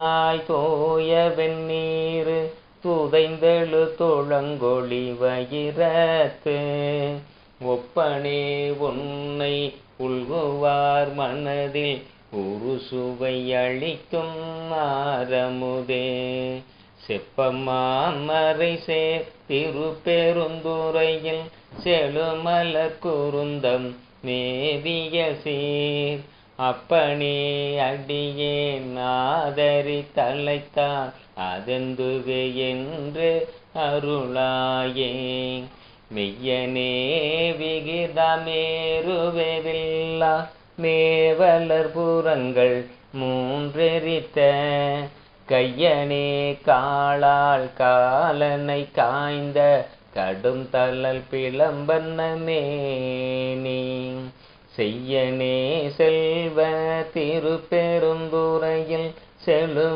ஆய்தோய வெந்நீர் துதைந்தெழு தொழங்கொழி வயிறத்து. ஒப்பனே உன்னை உள்குவார் மனதில் ஒரு சுவை அளிக்கும் ஆரமுதே. செப்பமாமரை சேர் திருப்பெருந்துறையில் செழுமலர் குருந்தம் மேவிய சீர். அப்பனே அடியேன் ஆதரி தலைத்தான் அதெந்துவே என்று அருளாயே. மெய்யனே விகிதமேருவெவில்லா மேவலர் புறங்கள் மூன்றெரித்த. கையனே காளால் காலனை காய்ந்த கடும் தளல் பிளம்பன்னமே நீ செய்யனே செல்வ திருப்பெருந்துறையில் செழு